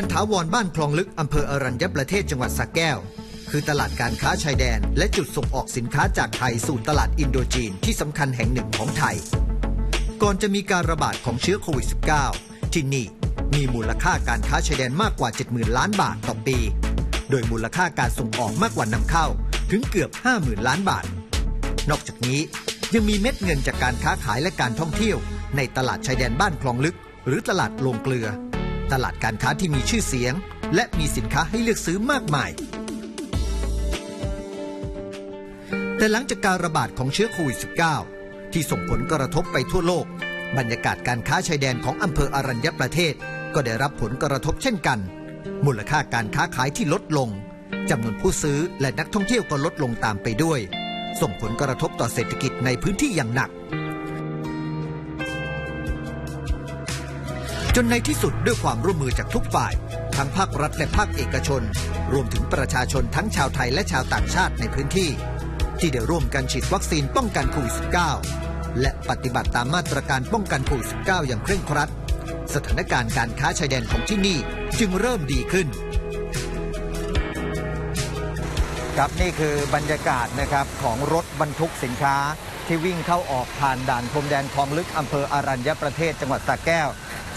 จุดผ่านแดนถาวรบ้านคลองลึกอำเภออรัญญประเทศจังหวัดสระแก้ว คือตลาดการค้าชายแดน และจุดส่งออกสินค้าจากไทยสู่ตลาดอินโดจีนที่สำคัญแห่งหนึ่งของไทย ก่อนจะมีการระบาดของเชื้อโควิด -19 ที่นี่มีมูลค่าการค้าชายแดนมากกว่า 70,000 ล้านบาทต่อปี โดยมูลค่าการส่งออกมากกว่านำเข้าถึงเกือบ 50,000 ล้านบาท นอกจากนี้ยังมีเม็ดเงินจากการค้าขายและการท่องเที่ยว ในตลาดชายแดนบ้านคลองลึก หรือตลาดโรงเกลือ ตลาดการค้าที่มีชื่อเสียง และมีสินค้าให้เลือกซื้อมากมาย แต่หลังจากการระบาดของเชื้อโควิด -19 ที่ส่งผลกระทบไปทั่วโลก บรรยากาศการค้าชายแดนของอำเภออรัญญประเทศ ก็ได้รับผลกระทบเช่นกัน มูลค่าการค้าขายที่ลดลงจำนวนผู้ซื้อและนักท่องเที่ยวก็ลดลงตามไปด้วย ส่งผลกระทบต่อเศรษฐกิจในพื้นที่อย่างหนัก จนในที่สุดด้วยความร่วมมือจากทุกฝ่าย ทั้งภาครัฐและภาคเอกชน รวมถึงประชาชนทั้งชาวไทยและชาวต่างชาติในพื้นที่ ที่ได้ร่วมกันฉีดวัคซีนป้องกันโควิด -19 และปฏิบัติตามมาตรการป้องกันโควิด -19 อย่างเคร่งครัด สถานการณ์การค้าชายแดนของที่นี่จึงเริ่มดีขึ้นครับนี่คือบรรยากาศนะครับของรถบรรทุกสินค้าที่วิ่งเข้าออกผ่านด่านพรมแดนคลองลึกอำเภออารัญญประเทศจังหวัดสระแก้ว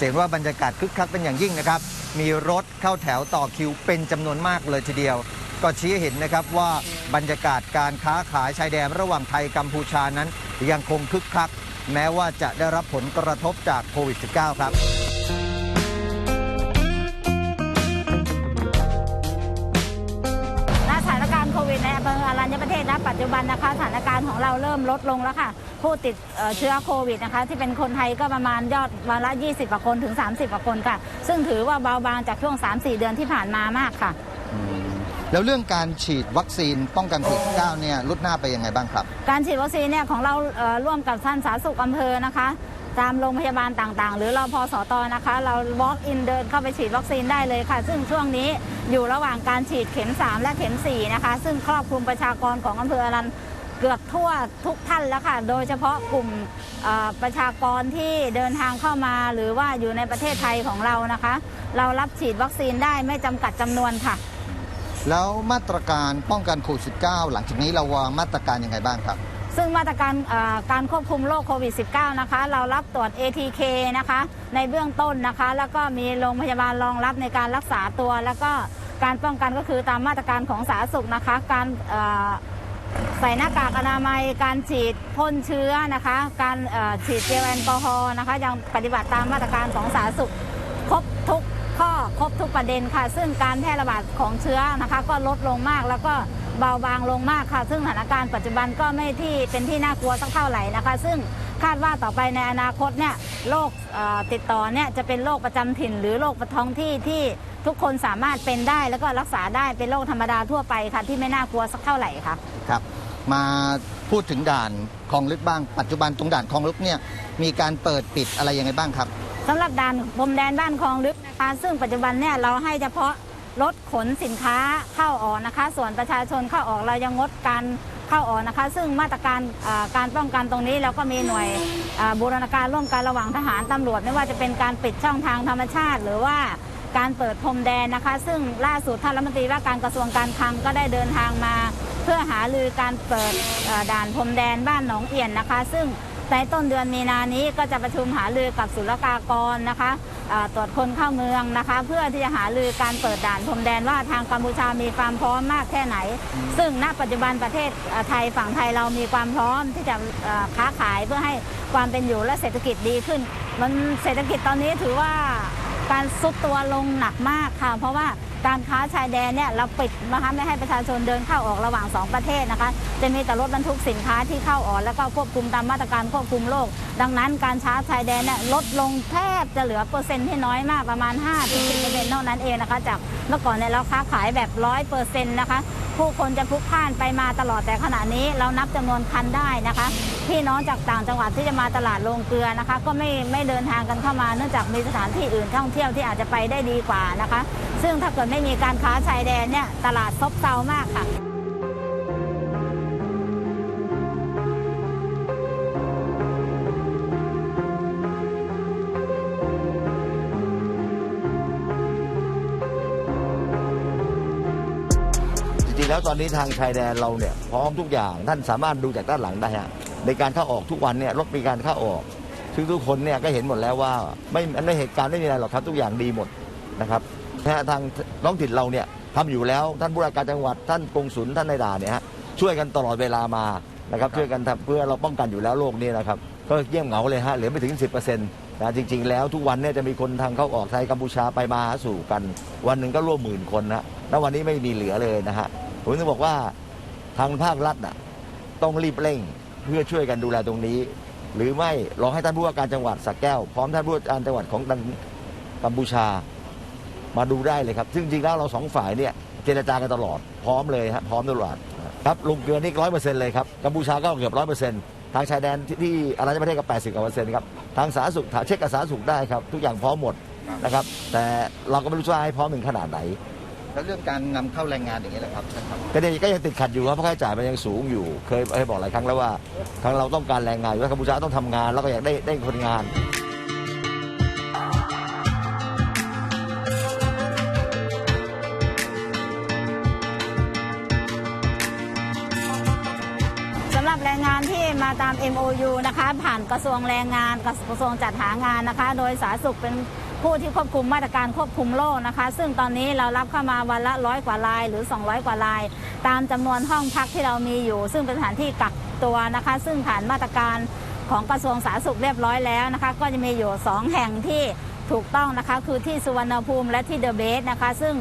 เห็นว่าบรรยากาศคึกคักเป็นอย่างยิ่งนะครับ มีรถเข้าแถวต่อคิวเป็นจำนวนมากเลยทีเดียว ก็ชี้เห็นนะครับว่าบรรยากาศการค้าขายชายแดนระหว่างไทยกัมพูชานั้น ยังคงคึกคัก แม้ว่าจะได้รับผลกระทบจากโควิด -19 ครับ รัญญประเทศณปัจจุบันนะคะสถานการณ์ของเราเริ่มลดลงแล้วค่ะ ผู้ติดเอ่อเชื้อโควิดนะคะ ที่เป็นคนไทยก็ประมาณยอดวันละ 20กว่าคนถึง 30กว่าคนค่ะ ซึ่งถือว่าเบาบางจากช่วง 3-4 เดือนที่ผ่านมามากค่ะ แล้วเรื่องการฉีดวัคซีนป้องกันโควิด -19 เนี่ยลุดหน้าไปยังไงบ้างครับ การฉีดวัคซีนเนี่ยของเราเอ่อร่วมกับท่านสาธารณสุขอำเภอนะคะ ตามโรงพยาบาลต่างๆ หรือราพอสอตอนะคะ เรา walk in เดินเข้าไปฉีดวัคซีนได้เลยค่ะ ซึ่งช่วงนี้อยู่ระหว่างการฉีดเข็ม 3 และเข็ม 4 นะคะ ซึ่งครอบคลุมประชากรของอำเภออรันเกือบทั่วทุกท่านแล้วค่ะ โดยเฉพาะกลุ่มประชากรที่เดินทางเข้ามา หรือว่าอยู่ในประเทศไทยของเรานะคะ เรารับฉีดวัคซีนได้ไม่จำกัดจำนวนค่ะ แล้วมาตรการป้องกันโควิด -19 หลังจากนี้เราวางมาตรการยังไงบ้างครับ ซึ่งมาตรการการควบคุมโรคโควิด -19 นะคะ เรารับตรวจ ATK นะคะ ในเบื้องต้นนะคะ แล้วก็มีโรงพยาบาลรองรับในการรักษาตัว แล้วก็การป้องกันก็คือตามมาตรการของสาธารณสุขนะคะ การใส่หน้ากากอนามัย การฉีดพ่นเชื้อนะคะ การฉีดเจลแอลกอฮอล์นะคะ ยังปฏิบัติตามมาตรการของสาธารณสุขครบทุกข้อครบทุกประเด็นค่ะ ซึ่งการแพร่ระบาดของเชื้อนะคะ ก็ลดลงมากแล้วก็ เบาบางลงมากค่ะ ซึ่งสถานการณ์ปัจจุบันก็ไม่ที่เป็นที่น่ากลัวสักเท่าไหร่นะคะ ซึ่งคาดว่าต่อไปในอนาคตเนี่ยโรคเอ่อติดต่อเนี่ยจะเป็นโรคประจำถิ่น หรือโรคประท้องที่ที่ทุกคนสามารถเป็นได้ แล้วก็รักษาได้เป็นโรคธรรมดาทั่วไปค่ะ ที่ไม่น่ากลัวสักเท่าไหร่ค่ะครับ มาพูดถึงด่านคลองลึกบ้าง ปัจจุบันตรงด่านคลองลึกเนี่ยมีการเปิดปิดอะไรยังไงบ้างครับสำหรับด่านพรมแดนบ้านคลองลึกนะคะซึ่งปัจจุบันเนี่ยเราให้เฉพาะ รถขนสินค้าเข้าออกนะคะ ส่วนประชาชนเข้าออกเรายังงดการเข้าออกนะคะ ซึ่งมาตรการการป้องกันตรงนี้เราก็มีหน่วยบูรณาการร่วมกันระหว่างทหารตำรวจ ไม่ว่าจะเป็นการปิดช่องทางธรรมชาติ หรือว่าการเปิดพรมแดนนะคะ ซึ่งล่าสุดท่านรัฐมนตรีว่าการกระทรวงการคลังก็ได้เดินทางมา เพื่อหาลือการเปิดด่านพรมแดนบ้านหนองเอี่ยนนะคะ ซึ่ง ในต้นเดือนมีนานี้ก็จะประชุมหาลือกับศุลกากรนะคะตรวจคนเข้าเมืองนะคะ เพื่อที่จะหาลือการเปิดด่านพรมแดนว่าทางกัมพูชามีความพร้อมมากแค่ไหน ซึ่งณปัจจุบันประเทศไทยฝั่งไทยเรามีความพร้อมที่จะค้าขายเพื่อให้ความเป็นอยู่และเศรษฐกิจดีขึ้น มันเศรษฐกิจตอนนี้ถือว่าการซุดตัวลงหนักมากค่ะ เพราะว่า การค้าชายแดนเนี่ยเราปิดนะคะไม่ให้ประชาชนเดินเข้าออกระหว่างสองประเทศนะคะ จะมีแต่รถบรรทุกสินค้าที่เข้าออกแล้วก็ควบคุมตามมาตรการควบคุมโรคดังนั้นการช้าชายแดนเนี่ยลดลงแทบจะเหลือเปอร์เซ็นต์ที่น้อยมากประมาณ 5-10%เปอร์เซ็นต์เท่านั้นเองนะคะ จากเมื่อก่อนเนี่ยเราค้าขายแบบร้อยเปอร์เซ็นต์นะคะผู้คนจะพลุกพล่านไปมาตลอดแต่ขณะนี้เรานับจำนวนคันได้นะคะ พี่น้องจากต่างจังหวัดที่จะมาตลาดโรงเกลือนะคะ ก็ไม่ไม่เดินทางกันเข้ามาเนื่องจากมีสถานที่อื่นท่องเที่ยวที่อาจจะไปได้ดีกว่านะคะ ซึ่งถ้าเกิดไม่มีการค้าชายแดนเนี่ยตลาดซบเซามากค่ะจริงๆแล้วตอนนี้ทางชายแดนเราเนี่ยพร้อมทุกอย่างท่านสามารถดูจากด้านหลังได้ฮะในการเข้าออกทุกวันเนี่ยรถมีการเข้าออกซึ่งทุกคนเนี่ยก็เห็นหมดแล้วว่าไม่ในเหตุการณ์ไม่มีอะไรหรอกครับทุกอย่างดีหมดนะครับ นะฮะทางท้องถิ่นเราเนี่ยทำอยู่แล้วท่านผู้ราชการจังหวัดท่านกงสุลท่านนายด่านเนี่ยฮะช่วยกันตลอดเวลามานะครับช่วยกันทำเพื่อเราป้องกันอยู่แล้วโรคนี้นะครับก็เยี่ยมเหงาเลยฮะเหลือไม่ถึง 10%นะจริง ๆ แล้วทุกวันเนี่ยจะมีคนทางเข้าออกไทยกัมพูชาไปมาหาสู่กัน วันหนึ่งก็ร่วมหมื่นคนนะแล้ววันนี้ไม่มีเหลือเลยนะฮะผมถึงบอกว่าทางภาครัฐน่ะต้องรีบเร่งเพื่อช่วยกันดูแลตรงนี้ หรือไม่รอให้ท่านผู้ว่าการจังหวัดสักแก้ว พร้อมท่านผู้ว่าการจังหวัดของทางกัมพูชา มาดูได้เลยครับ ซึ่งจริงๆแล้วเราสองฝ่ายเนี่ยเจรจากันตลอดพร้อมเลยฮะพร้อมตลอดครับลงเกลือนี่ร้อยเปอร์เซ็นต์เลยครับกัมพูชาก็เกือบร้อยเปอร์เซ็นต์ทางชายแดนที่ที่อารัญญประเทศก็แปดสิบกว่าเปอร์เซ็นต์ครับทางสาธารณสุขเช็คกับสาธารณสุขได้ครับ ทุกอย่างพร้อมหมดนะครับแต่เราก็ไม่รู้ว่าให้พร้อมถึงขนาดไหนแล้วเรื่องการนำเข้าแรงงานอย่างนี้แหละครับท่านครับก็ยังก็ยังติดขัดอยู่ครับเพราะค่าใช้จ่ายมันยังสูงอยู่ เคยเคยบอกหลายครั้งแล้วว่าทางเราต้องการแรงงานอยู่แล้วกัมพูชาต้องทำงานแล้วก็อยากได้ได้คนงาน แรงงานที่มาตาม MOU นะคะ ผ่านกระทรวงแรงงานกระทรวงจัดหางานนะคะ โดยสาธารณสุขเป็นผู้ที่ควบคุมมาตรการควบคุมโรคนะคะ ซึ่งตอนนี้เรารับเข้ามาวันละร้อยกว่ารายหรือ 200 กว่าราย ตามจำนวนห้องพักที่เรามีอยู่ ซึ่งเป็นสถานที่กักตัวนะคะ ซึ่งผ่านมาตรการของกระทรวงสาธารณสุขเรียบร้อยแล้วนะคะ ก็จะมีอยู่ 2 แห่งที่ถูกต้องนะคะ คือที่สุวรรณภูมิและที่เดอะเบสนะคะ ซึ่ง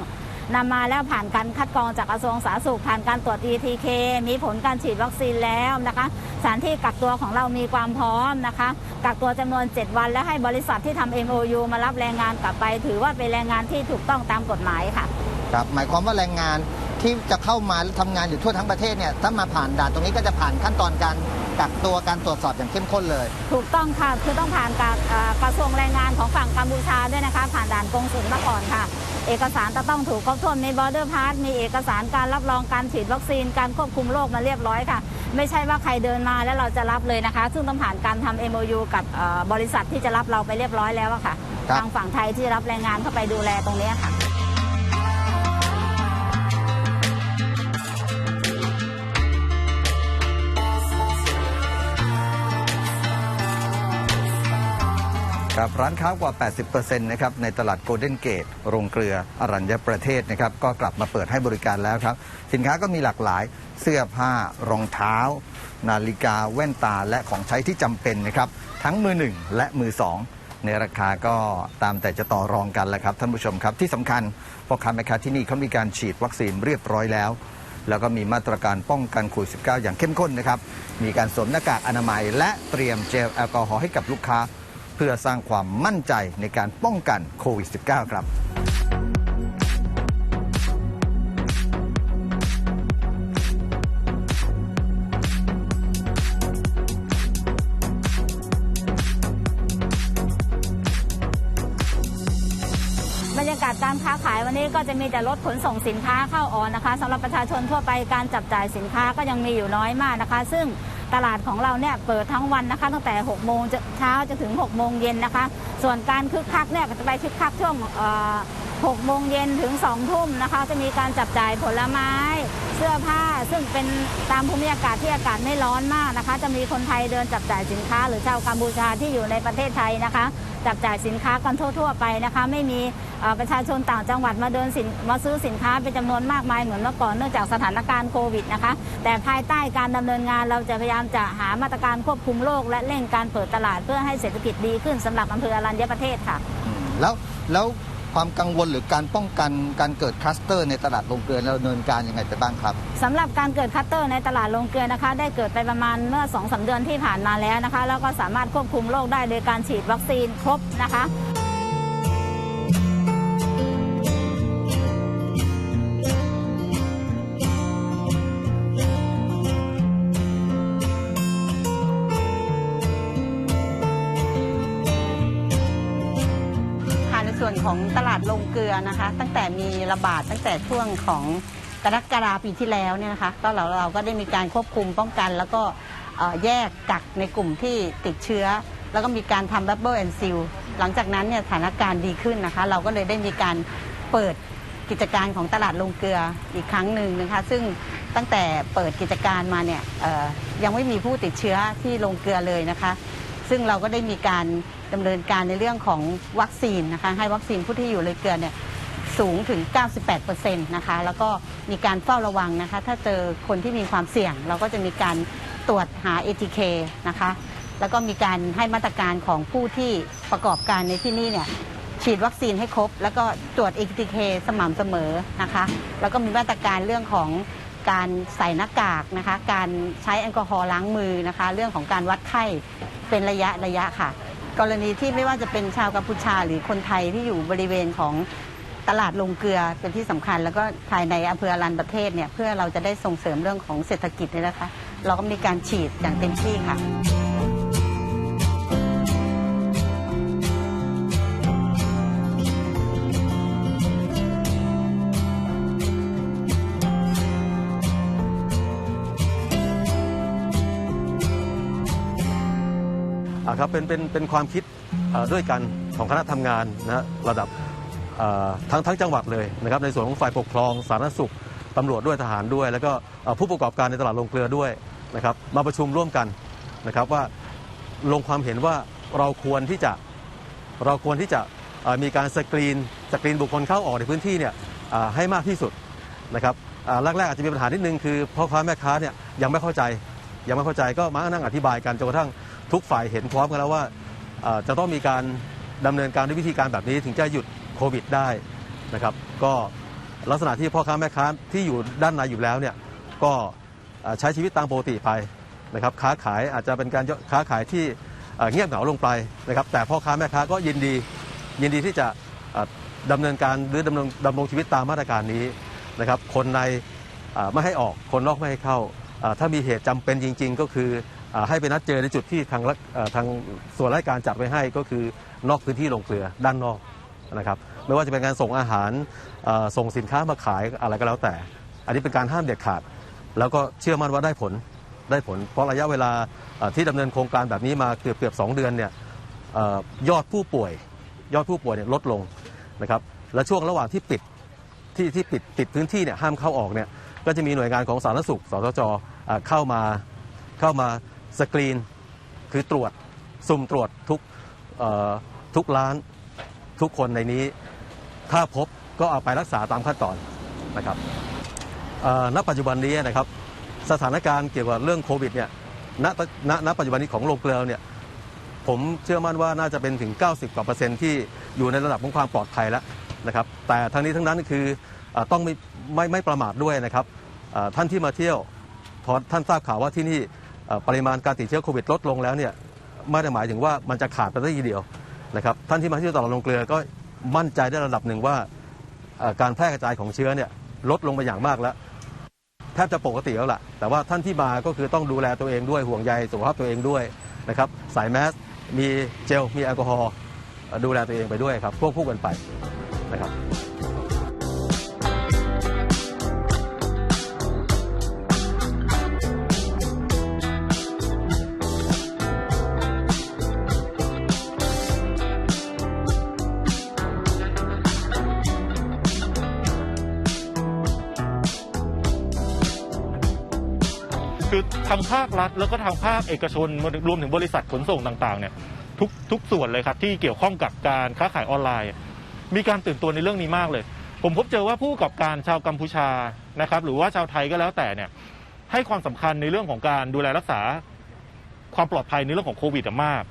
นำมาแล้วผ่านการคัดกรองจากกระทรวงสาธารณสุขผ่านการตรวจ ETK มีผลการฉีดวัคซีนแล้วนะคะสถานที่กักตัวของเรามีความพร้อมนะคะ กักตัวจำนวน 7 วัน และให้บริษัทที่ทำ MOU มารับแรงงานกลับไป ถือว่าเป็นแรงงานที่ถูกต้องตามกฎหมายค่ะครับหมายความว่าแรงงานที่จะเข้ามาทำงานอยู่ทั่วทั้งประเทศเนี่ยถ้ามาผ่านด่านตรงนี้ก็จะผ่านขั้นตอนการกักตัวการตรวจสอบอย่างเข้มข้นเลย ถูกต้องค่ะคือต้องผ่านการเอ่อกระทรวงแรงงานของฝั่งกัมพูชาด้วยนะคะ ผ่านด่านกงสุลมาก่อนค่ะ เอกสารจะต้องถูกครบถ้วนมีบอร์เดอร์พาสมีเอกสารการรับรองการฉีดวัคซีนการควบคุมโรคมาเรียบร้อยค่ะ ไม่ใช่ว่าใครเดินมาแล้วเราจะรับเลยนะคะ ซึ่งต้องผ่านการทำ MOU กับเอ่อบริษัทที่จะรับเราไปเรียบร้อยแล้วอะค่ะครับทางฝั่งไทยที่รับแรงงานเข้าไปดูแลตรงนี้ค่ะ ครับร้านค้ากว่า 80%นะครับในตลาดโกลเด้นเกตโรงเกลืออรัญญประเทศนะครับก็กลับมาเปิดให้บริการแล้วครับ สินค้าก็มีหลากหลายเสื้อผ้ารองเท้า นาฬิกาแว่นตาและของใช้ที่จำเป็นนะครับ ทั้งมือหนึ่งและมือสองในราคาก็ตามแต่จะต่อรองกันแหละครับท่านผู้ชมครับที่สำคัญพ่อค้าแม่ค้าที่นี่เขามีการฉีดวัคซีนเรียบร้อยแล้วแล้วก็มีมาตรการป้องกันโควิด -19 อย่างเข้มข้นนะครับ มีการสวมหน้ากากอนามัย และเตรียมเจลแอลกอฮอล์ให้กับลูกค้า เพื่อสร้างความมั่นใจในการป้องกันโควิด -19 ครับบรรยากาศการค้าขายวันนี้ก็จะมีแต่รถขนส่งสินค้าเข้าออกนะคะสำหรับประชาชนทั่วไปการจับจ่ายสินค้าก็ยังมีอยู่น้อยมากนะคะ ซึ่ง ตลาดของเราเนี่ยเปิดทั้งวันนะคะ ตั้งแต่ 6 โมงเช้าจนถึง 6 โมงเย็นนะคะ ส่วนการคึกคักเนี่ยก็จะไปคึกคักช่วง6โมงเย็นถึง 2 ทุ่มนะคะ จะมีการจับจ่ายผลไม้เสื้อผ้าซึ่งเป็นตามภูมิอากาศที่อากาศไม่ร้อนมากนะคะ จะมีคนไทยเดินจับจ่ายสินค้า หรือชาวกัมพูชาที่อยู่ในประเทศไทยนะคะ จับจ่ายสินค้ากันทั่ว ๆ ไปนะคะ ไม่มีประชาชนต่างจังหวัดมาเดินสินมาซื้อสินค้าเป็นจำนวนมากมายเหมือนเมื่อก่อนเนื่องจากสถานการณ์โควิดนะคะ แต่ภายใต้การดำเนินงานเราจะพยายามจะหามาตรการควบคุมโรคและเร่งการเปิดตลาดเพื่อให้เศรษฐกิจดีขึ้นสำหรับอำเภออรัญญประเทศค่ะ แล้วแล้ว ความกังวลหรือการป้องกันการเกิดคลัสเตอร์ในตลาดโรงเกลือเราดำเนินการยังไงไปบ้างครับสำหรับการเกิดคลัสเตอร์ในตลาดโรงเกลือนะคะ ได้เกิดไปประมาณเมื่อ2อสเดือนที่ผ่านมาแล้วนะคะ แล้วก็สามารถควบคุมโรคได้โดยการฉีดวัคซีนครบนะคะ เกลือนะคะ ตั้งแต่มีระบาดตั้งแต่ช่วงของกรกฎาปีที่แล้วเนี่ยนะคะก็เราเราก็ได้มีการควบคุมป้องกัน แล้วก็เอ่อแยกกักในกลุ่มที่ติดเชื้อ แล้วก็มีการทำบับเบิลแอนซิลหลังจากนั้นเนี่ยสถานการณ์ดีขึ้นนะคะ เราก็เลยได้มีการเปิดกิจการของตลาดลงเกลืออีกครั้งหนึ่งนะคะ ซึ่งตั้งแต่เปิดกิจการมาเนี่ยเอ่อยังไม่มีผู้ติดเชื้อที่ลงเกลือเลยนะคะ ซึ่งเราก็ได้มีการ ดำเนินการในเรื่องของวัคซีนนะคะให้วัคซีนผู้ที่อยู่เลยเกลือเนี่ยสูงถึง 98%นะคะ แล้วก็มีการเฝ้าระวังนะคะ ถ้าเจอคนที่มีความเสี่ยง เราก็จะมีการตรวจหา ATK นะคะ แล้วก็มีการให้มาตรการของผู้ที่ประกอบการในที่นี่เนี่ยฉีดวัคซีนให้ครบ แล้วก็ตรวจ ATK สม่ำเสมอนะคะ แล้วก็มีมาตรการเรื่องของการใส่หน้ากากนะคะ การใช้แอลกอฮอล์ล้างมือนะคะ เรื่องของการวัดไข้เป็นระยะระยะค่ะ กรณีที่ไม่ว่าจะเป็นชาวกัมพูชาหรือคนไทยที่อยู่บริเวณของตลาดลงเกลือเป็นที่สำคัญ แล้วก็ภายในอำเภออรันประเทศเนี่ยเพื่อเราจะได้ส่งเสริมเรื่องของเศรษฐกิจนี่นะคะ เราก็มีการฉีดอย่างเต็มที่ค่ะ ครับเป็นเป็นเป็นความคิดเอ่อด้วยกันของคณะทำงานนะระดับทั้งทั้งจังหวัดเลยนะครับในส่วนของฝ่ายปกครองสาธารณสุขตำรวจด้วยทหารด้วย แล้วก็ผู้ประกอบการในตลาดลงเกลือด้วยนะครับมาประชุมร่วมกันนะครับว่าลงความเห็นว่าเราควรที่จะเราควรที่จะมีการสกรีนสกรีนบุคคลเข้าออกในพื้นที่เนี่ยให้มากที่สุดนะครับอ่าแรกๆอาจจะมีปัญหานิดนึงคือพ่อค้าแม่ค้าเนี่ยยังไม่เข้าใจยังไม่เข้าใจก็มานั่งอธิบายกันจนกระทั่งทุกฝ่ายเห็นพร้อมกันแล้วว่าจะต้องมีการดำเนินการด้วยวิธีการแบบนี้ถึงจะหยุดโควิดได้นะครับก็ลักษณะที่พ่อค้าแม่ค้าที่อยู่ด้านในอยู่แล้วเนี่ยก็ใช้ชีวิตตามปกติไปนะครับค้าขายอาจจะเป็นการค้าขายที่เงียบเหงาลงไปนะครับแต่พ่อค้าแม่ค้าก็ยินดียินดีที่จะเอ่อดำเนินการหรือดำรงดำรงชีวิตตามมาตรการนี้นะครับคนในไม่ให้ออกคนนอกไม่ให้เข้าถ้ามีเหตุจำเป็นจริง ๆ ก็คือ ให้ไปนัดเจอในจุดที่ทางทางส่วนราชการจัดไว้ให้ก็คือนอกพื้นที่ลงเกลือด้านนอกนะครับไม่ว่าจะเป็นการส่งอาหารส่งสินค้ามาขายอะไรก็แล้วแต่ อันนี้เป็นการห้ามเด็ดขาด แล้วก็เชื่อมั่นว่าได้ผลได้ผล เพราะระยะเวลาที่ดำเนินโครงการแบบนี้มาเกือบเกือบสองเดือนเนี่ยอยอดผู้ป่วย ยอดผู้ป่วยเนี่ยลดลงนะครับและช่วงระหว่างที่ปิดที่ที่ปิดปิดพื้นที่เนี่ยห้ามเข้าออกเนี่ยก็จะมีหน่วยงานของสาธารณสุขสสจเข้ามาเข้ามา สกรีน คือตรวจสุ่มตรวจทุกทุกร้านทุกคนในนี้ ถ้าพบก็เอาไปรักษาตามขั้นตอนนะครับณปัจจุบันนี้นะครับสถานการณ์เกี่ยวกับเรื่องโควิดเนี่ยณณณปัจจุบันนี้ของโรงเกลือเนี่ยผมเชื่อมั่นว่าน่าจะเป็นถึง 90 กว่าเปอร์เซ็นต์ที่อยู่ในระดับของความปลอดภัยแล้วนะครับ แต่ทั้งนี้ทั้งนั้นคือต้องไม่ไม่ไม่ประมาทด้วยนะครับท่านที่มาเที่ยวพอท่านทราบข่าวว่าที่นี่ ปริมาณการติดเชื้อโควิดลดลงแล้วเนี่ยไม่ได้หมายถึงว่ามันจะขาดไปได้ทีเดียวนะครับท่านที่มาที่ตลาดลงเกลือก็มั่นใจได้ระดับหนึ่งว่าการแพร่กระจายของเชื้อเนี่ยลดลงไปอย่างมากแล้วแทบจะปกติแล้วล่ะ แต่ว่าท่านที่มาก็คือต้องดูแลตัวเองด้วยห่วงใยสุขภาพตัวเองด้วยนะครับใส่แมสมีเจลมีแอลกอฮอล์ดูแลตัวเองไปด้วยครับควบคู่กันไปนะครับ ทางภาครัฐแล้วก็ทางภาคเอกชนรวมถึงบริษัทขนส่งต่างๆเนี่ยทุกทุกส่วนเลยครับที่เกี่ยวข้องกับการค้าขายออนไลน์ มีการตื่นตัวในเรื่องนี้มากเลย ผมพบเจอว่าผู้ประกอบการชาวกัมพูชานะครับ หรือว่าชาวไทยก็แล้วแต่เนี่ยให้ความสำคัญในเรื่องของการดูแลรักษาความปลอดภัยในเรื่องของโควิดมาก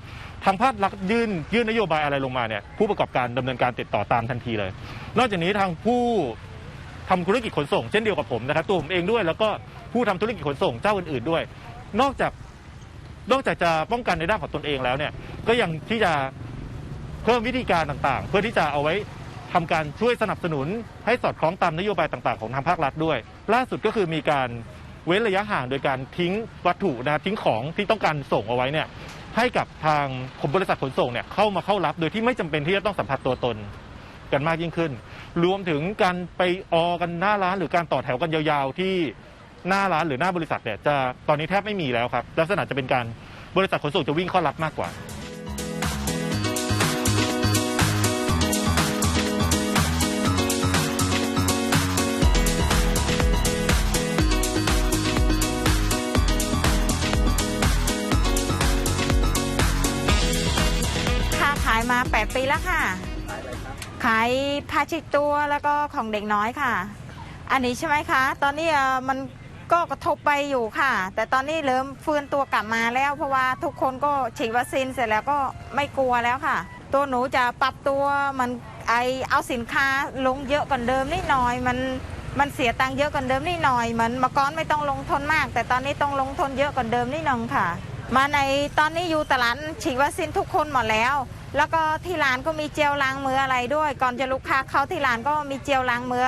ทางภาครัฐยื่นยื่นนโยบายอะไรลงมาเนี่ยผู้ประกอบการดำเนินการติดต่อตามทันทีเลย นอกจากนี้ทางผู้ทำธุรกิจขนส่งเช่นเดียวกับผมนะครับตัวผมเองด้วยแล้วก็ ผู้ทำธุรกิจขนส่งเจ้าอื่น ๆด้วย นอกจากนอกจากจะป้องกันในด้านของตนเองแล้วเนี่ยก็ยังที่จะเพิ่มวิธีการต่างๆ เพื่อที่จะเอาไว้ทำการช่วยสนับสนุนให้สอดคล้องตามนโยบายต่างๆ ของทางภาครัฐด้วย ล่าสุดก็คือมีการเว้นระยะห่างโดยการทิ้งวัตถุนะทิ้งของที่ต้องการส่งเอาไว้เนี่ยให้กับทางผมบริษัทขนส่งเนี่ยเข้ามาเข้ารับ โดยที่ไม่จำเป็นที่จะต้องสัมผัสตัวตนกันมากยิ่งขึ้น รวมถึงการไปออกันหน้าร้านหรือการต่อแถวกันยาวๆที่ หน้าร้านหรือหน้าบริษัทเนี่ยจะตอนนี้แทบไม่มีแล้วครับ ลักษณะจะเป็นการบริษัทขนส่งจะวิ่งข้อรับมากกว่า ค่ะขายมา 8 ปีแล้วค่ะ ขายผ้าชิดตัวแล้วก็ของเด็กน้อยค่ะ อันนี้ใช่ไหมคะ ตอนนี้มัน ก็กระทบไปอยู่ค่ะ แต่ตอนนี้เริ่มฟื้นตัวกลับมาแล้ว เพราะว่าทุกคนก็ฉีดวัคซีนเสร็จแล้วก็ไม่กลัวแล้วค่ะ ตัวหนูจะปรับตัวมันไอเอาสินค้าลงเยอะกว่าเดิมนิดหน่อยมันมันเสียตังค์เยอะกว่าเดิมนิดหน่อยเหมันมื่อก่อนไม่ต้องลงทุนมาก แต่ตอนนี้ต้องลงทุนเยอะกว่าเดิมนิดหน่อยค่ะ มาในตอนนี้อยู่ตลาดฉีดวัคซีนทุกคนหมดแล้ว แล้วก็ที่ร้านก็มีเจลล้างมืออะไรด้วย ก่อนจะลูกค้าเข้าที่ร้านก็มีเจลล้างมือ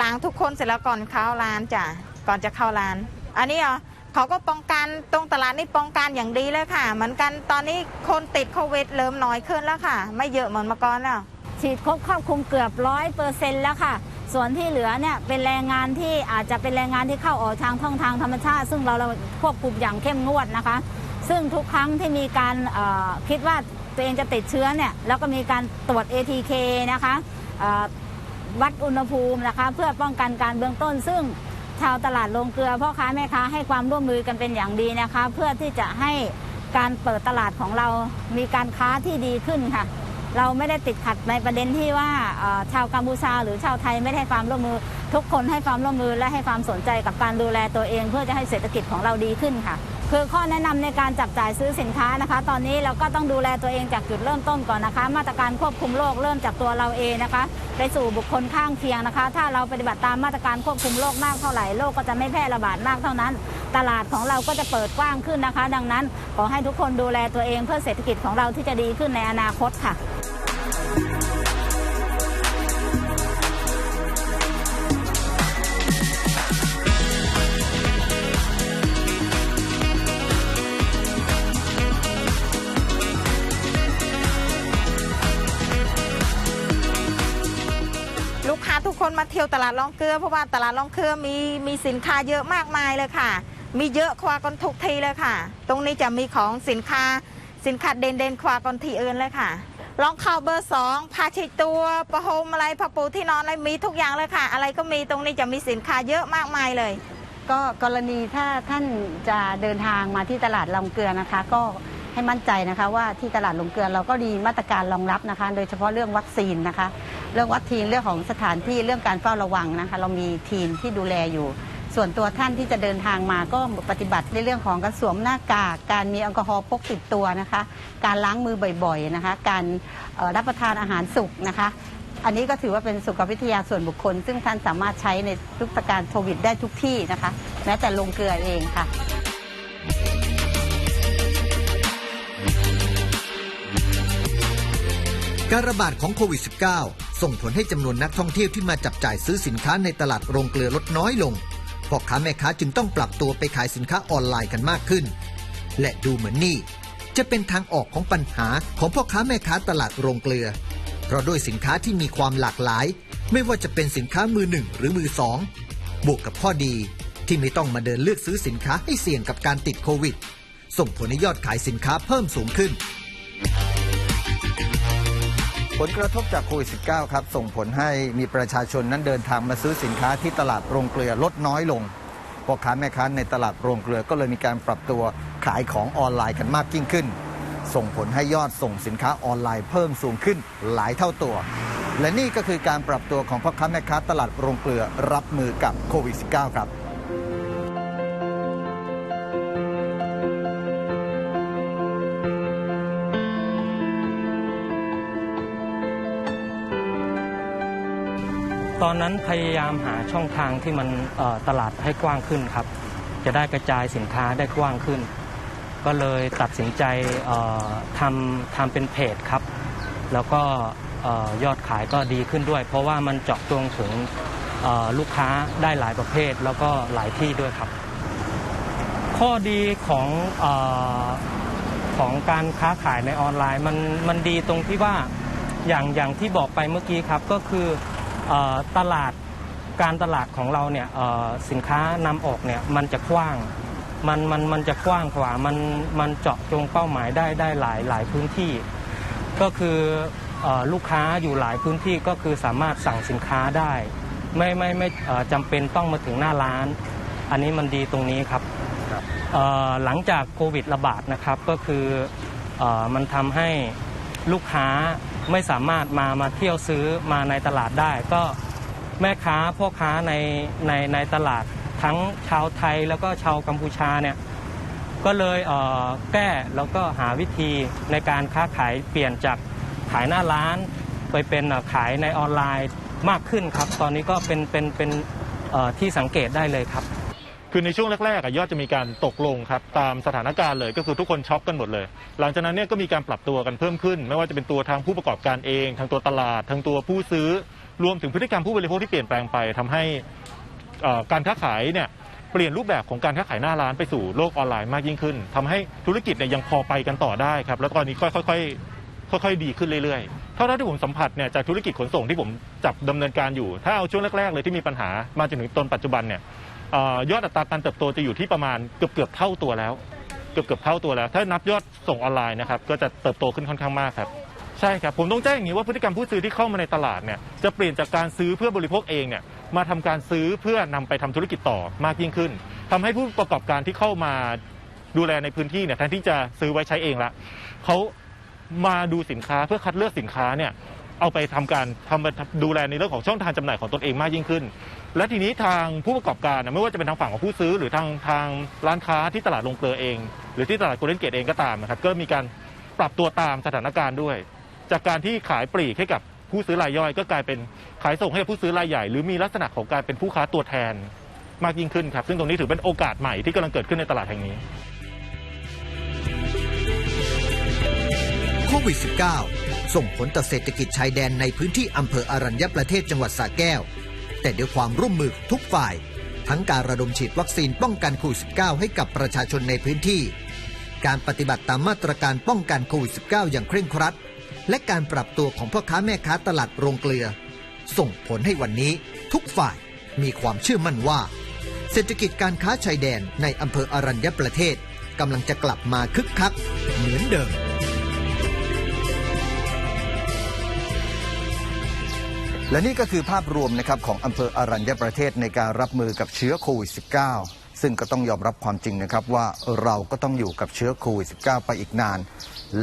ล้างทุกคนเสร็จแล้วก่อนเข้าร้านจ้ะ ก่อนจะเข้าร้าน อันนี้เหรอเขาก็ป้องกันตรงตลาดนี่ป้องกันอย่างดีเลยค่ะ เหมือนกันตอนนี้คนติดโควิดเริ่มน้อยขึ้นแล้วค่ะ ไม่เยอะเหมือนเมื่อก่อนแล้วฉีดครบครอบคลุมเกือบร้อยเปอร์เซ็นต์แล้วค่ะ ส่วนที่เหลือเนี่ยเป็นแรงงานที่อาจจะเป็นแรงงานที่เข้าออกทางท่องทางธรรมชาติ ซึ่งเราเราควบคุมอย่างเข้มงวดนะคะ ซึ่งทุกครั้งที่มีการคิดว่าตัวเองจะติดเชื้อเนี่ยแล้วก็มีการตรวจ ATK นะคะวัดอุณหภูมินะคะ เพื่อป้องกันการเบื้องต้นซึ่ง ชาวตลาดโรงเกลือพ่อค้าแม่ค้าให้ความร่วมมือกันเป็นอย่างดีนะคะ เพื่อที่จะให้การเปิดตลาดของเรามีการค้าที่ดีขึ้นค่ะ เราไม่ได้ติดขัดในประเด็นที่ว่าชาวกัมพูชาหรือชาวไทยไม่ได้ให้ความร่วมมือ ทุกคนให้ความร่วมมือและให้ความสนใจกับการดูแลตัวเอง เพื่อจะให้เศรษฐกิจของเราดีขึ้นค่ะ คือข้อแนะนำในการจับจ่ายซื้อสินค้านะคะ ตอนนี้เราก็ต้องดูแลตัวเองจากจุดเริ่มต้นก่อนนะคะ มาตรการควบคุมโรคเริ่มจากตัวเราเองนะคะ ไปสู่บุคคลข้างเคียงนะคะ ถ้าเราปฏิบัติตามมาตรการควบคุมโรคมากเท่าไหร่โรคก็จะไม่แพร่ระบาดมากเท่านั้นตลาดของเราก็จะเปิดกว้างขึ้นนะคะ ดังนั้นขอให้ทุกคนดูแลตัวเองเพื่อเศรษฐกิจของเราที่จะดีขึ้นในอนาคตค่ะ เที่ยวตลาดลองเกลือ เพราะว่าตลาดลองเกลือมีมีสินค้าเยอะมากมายเลยค่ะ มีเยอะกว่ากันทุกทีเลยค่ะ ตรงนี้จะมีของสินค้าสินค้าเด่นเด่นๆกว่ากันที่อื่นเลยค่ะรองเข้าเบอร์สองผ้าเชิดตัวประหมอะไรผ้าปูที่นอนอะไรมีทุกอย่างเลยค่ะ อะไรก็มีตรงนี้จะมีสินค้าเยอะมากมายเลย ก็กรณีถ้าท่านจะเดินทางมาที่ตลาดลงเกลือนะคะ ก็ให้มั่นใจนะคะว่าที่ตลาดลงเกลือเราก็มีมาตรการรองรับนะคะ โดยเฉพาะเรื่องวัคซีนนะคะ เรื่องวัคซีนเรื่องของสถานที่เรื่องการเฝ้าระวังนะคะ เรามีทีมที่ดูแลอยู่ ส่วนตัวท่านที่จะเดินทางมาก็ปฏิบัติในเรื่องของการสวมหน้ากาก การมีแอลกอฮอล์พกติดตัวนะคะ การล้างมือบ่อยๆนะคะ การรับประทานอาหารสุกนะคะ อันนี้ก็ถือว่าเป็นสุขวิทยาส่วนบุคคล ซึ่งท่านสามารถใช้ในทุกสถานการโควิดได้ทุกที่นะคะแม้แต่ลงเกลือเองค่ะการระบาดของโควิด -19 ส่งผลให้จำนวนนักท่องเที่ยวที่มาจับจ่ายซื้อสินค้าในตลาดโรงเกลือลดน้อยลงพ่อค้าแม่ค้าจึงต้องปรับตัวไปขายสินค้าออนไลน์กันมากขึ้น และดูเหมือนนี่ จะเป็นทางออกของปัญหาของพ่อค้าแม่ค้าตลาดโรงเกลือ เพราะด้วยสินค้าที่มีความหลากหลาย ไม่ว่าจะเป็นสินค้ามือหนึ่งหรือมือสองบวกกับข้อดีที่ไม่ต้องมาเดินเลือกซื้อสินค้าให้เสี่ยงกับการติดโควิด ส่งผลให้ยอดขายสินค้าเพิ่มสูงขึ้น ผลกระทบจากโควิด -19 ครับ ส่งผลให้มีประชาชนนั้นเดินทางมาซื้อสินค้าที่ตลาดโรงเกลือลดน้อยลงพ่อค้าแม่ค้าในตลาดโรงเกลือก็เลยมีการปรับตัวขายของออนไลน์กันมากยิ่งขึ้น ส่งผลให้ยอดส่งสินค้าออนไลน์เพิ่มสูงขึ้นหลายเท่าตัว และนี่ก็คือการปรับตัวของพ่อค้าแม่ค้าตลาดโรงเกลือรับมือกับโควิด -19 ครับ ตอนนั้นพยายามหาช่องทางที่มันตลาดให้กว้างขึ้นครับ จะได้กระจายสินค้าได้กว้างขึ้น ก็เลยตัดสินใจทำทำเป็นเพจครับ แล้วก็ยอดขายก็ดีขึ้นด้วย เพราะว่ามันเจาะจงถึงลูกค้าได้หลายประเภทแล้วก็หลายที่ด้วยครับ ข้อดีของอของการค้าขายในออนไลน์มันมันดีตรงที่ว่าอย่างอย่างที่บอกไปเมื่อกี้ครับก็คือ ตลาดการตลาดของเราเนี่ยเอ่อสินค้านำออกเนี่ยมันจะกว้างมันมันมันจะกว้างกว่ามันมันเจาะจงเป้าหมายได้ได้หลายหลายพื้นที่ ก็คือเออลูกค้าอยู่หลายพื้นที่ก็คือสามารถสั่งสินค้าได้ ไม่ไม่ไม่เอ่อจำเป็นต้องมาถึงหน้าร้าน อันนี้มันดีตรงนี้ครับเอ่อหลังจากโควิดระบาดนะครับก็คือเออมันทำให้ลูกค้า ไม่สามารถมามาเที่ยวซื้อมาในตลาดได้ ก็แม่ค้าพ่อค้าในในในตลาดทั้งชาวไทยแล้วก็ชาวกัมพูชาเนี่ยก็เลยเแก้แล้วก็หาวิธีในการค้าขายเปลี่ยนจากขายหน้าร้าน ไปเป็นขายในออนไลน์มากขึ้นครับ ตอนนี้ก็เป็นเป็นเป็นที่สังเกตได้เลยครับ คือในช่วงแรกๆอะยอดจะมีการตกลงครับตามสถานการณ์เลยก็คือทุกคนช็อกกันหมดเลย หลังจากนั้นเนี่ยก็มีการปรับตัวกันเพิ่มขึ้น ไม่ว่าจะเป็นตัวทางผู้ประกอบการเอง ทางตัวตลาด ทางตัวผู้ซื้อ รวมถึงพฤติกรรมผู้บริโภคที่เปลี่ยนแปลงไปทำให้การค้าขายเนี่ยเปลี่ยนรูปแบบของการค้าขายหน้าร้านไปสู่โลกออนไลน์มากยิ่งขึ้นทำให้ธุรกิจเนี่ยยังพอไปกันต่อได้ครับแล้วตอนนี้ค่อยๆค่อยๆ ดีขึ้นเรื่อยๆ เท่าที่ผมสัมผัสเนี่ยจากธุรกิจขนส่งที่ผมจับดำเนินการอยู่ ถ้าเอาช่วงแรกๆ เลยที่มีปัญหามาจนถึงตอนปัจจุบันเนี่ย ยอดอัตราการเติบโตจะอยู่ที่ประมาณเกือบเกือบเท่าตัวแล้ว เกือบเกือบเท่าตัวแล้ว ถ้านับยอดส่งออนไลน์นะครับก็จะเติบโตขึ้นค่อนข้างมากครับใช่ครับ ผมต้องแจ้งอย่างนี้ว่าพฤติกรรมผู้ซื้อที่เข้ามาในตลาดเนี่ยจะเปลี่ยนจากการซื้อเพื่อบริโภคเองเนี่ยมาทำการซื้อเพื่อนำไปทำธุรกิจต่อมากยิ่งขึ้นทำให้ผู้ประกอบการที่เข้ามาดูแลในพื้นที่เนี่ยแทนที่จะซื้อไว้ใช้เองละเขามาดูสินค้าเพื่อคัดเลือกสินค้าเนี่ย เอาไปทำการทำดูแลในเรื่องของช่องทางจำหน่ายของตนเองมากยิ่งขึ้น และทีนี้ทางผู้ประกอบการไม่ว่าจะเป็นทางฝั่งของผู้ซื้อ หรือทางทางร้านค้าที่ตลาดลงเกลือเอง หรือที่ตลาดโกลเด้นเกตเองก็ตามนะครับก็มีการปรับตัวตามสถานการณ์ด้วย จากการที่ขายปลีกให้กับผู้ซื้อรายย่อยก็กลายเป็นขายส่งให้กับผู้ซื้อรายใหญ่ หรือมีลักษณะของการเป็นผู้ค้าตัวแทนมากยิ่งขึ้นครับ ซึ่งตรงนี้ถือเป็นโอกาสใหม่ที่กำลังเกิดขึ้นในตลาดแห่งนี้โควิด -19 ส่งผลต่อเศรษฐกิจชายแดนในพื้นที่อำเภออรัญญประเทศจังหวัดสระแก้ว แต่ด้วยความร่วมมือของทุกฝ่าย ทั้งการระดมฉีดวัคซีนป้องกันโควิด -19 ให้กับประชาชนในพื้นที่ การปฏิบัติตามมาตรการป้องกันโควิด -19 อย่างเคร่งครัด และการปรับตัวของพ่อค้าแม่ค้าตลาดโรงเกลือ ส่งผลให้วันนี้ทุกฝ่ายมีความเชื่อมั่นว่า เศรษฐกิจการค้าชายแดนในอำเภออรัญญประเทศกำลังจะกลับมาคึกคักเหมือนเดิม และนี่ก็คือภาพรวมนะครับของอำเภออรัญญประเทศในการรับมือกับเชื้อโควิด -19 ซึ่งก็ต้องยอมรับความจริงนะครับว่าเราก็ต้องอยู่กับเชื้อโควิด -19 ไปอีกนาน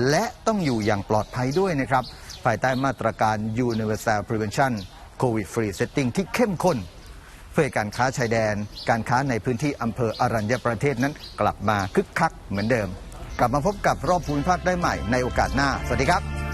และต้องอยู่อย่างปลอดภัยด้วยนะครับ ภายใต้มาตรการ Universal Prevention COVID Free Setting ที่เข้มข้น เพื่อการค้าชายแดน การค้าในพื้นที่อำเภออรัญญประเทศนั้นกลับมาคึกคักเหมือนเดิม กลับมาพบกับรอบภูมิภาคได้ใหม่ในโอกาสหน้า สวัสดีครับ